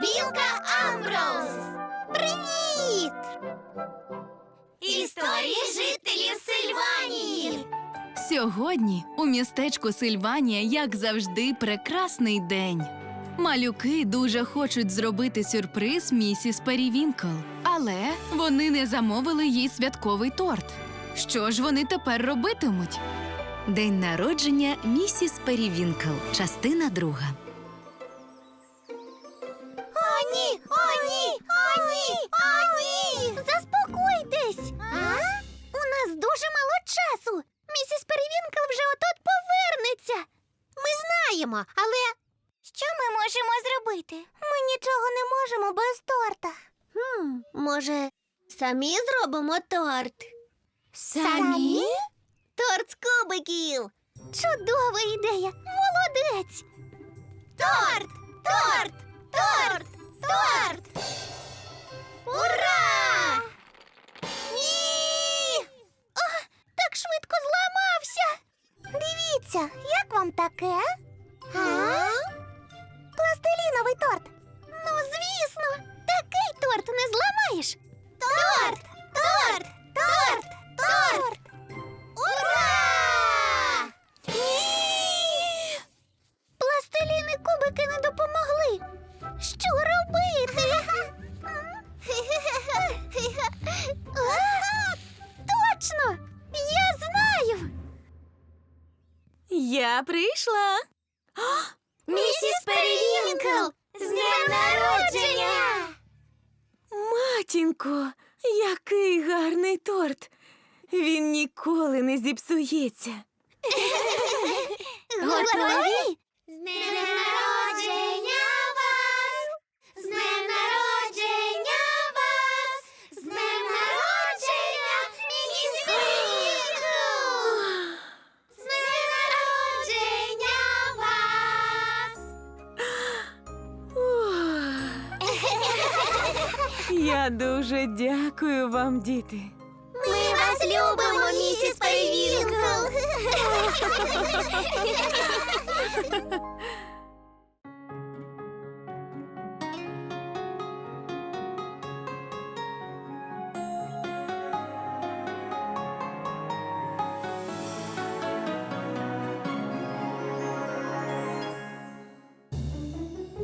Білка Амброуз. Привіт! Історії жителів Сильванії. Сьогодні у містечку Сильванія, як завжди, прекрасний день. Малюки дуже хочуть зробити сюрприз місіс Перівінкл, але вони не замовили їй святковий торт. Що ж вони тепер робитимуть? День народження місіс Перівінкл. Частина друга. Знаємо, але що ми можемо зробити? Ми нічого не можемо без торта. Хм, може, самі зробимо торт? Самі? Торт з кубиків. Чудова ідея. Молодець. Торт! Торт! Торт! Торт! Ура! Ні! О, так швидко зламався. Дивіться, як вам таке? Пластиліновий торт. Ну, звісно, такий торт не зламаєш. Торт! Торт! Торт! Торт! Ура! Пластиліни кубики не допомогли. Що робити? Точно! Я знаю! Я прийшла. Місіс Перевінкл! З днем народження! Матінко, який гарний торт. Він ніколи не зіпсується. Готові? З днем Я дуже дякую вам, діти. Ми вас любимо, місіс Перевінкл!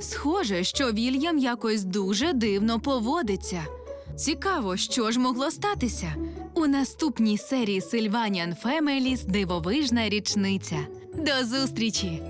Схоже, що Вільям якось дуже дивно поводиться. Цікаво, що ж могло статися. У наступній серії Сильваніан Фемеліс дивовижна річниця. До зустрічі!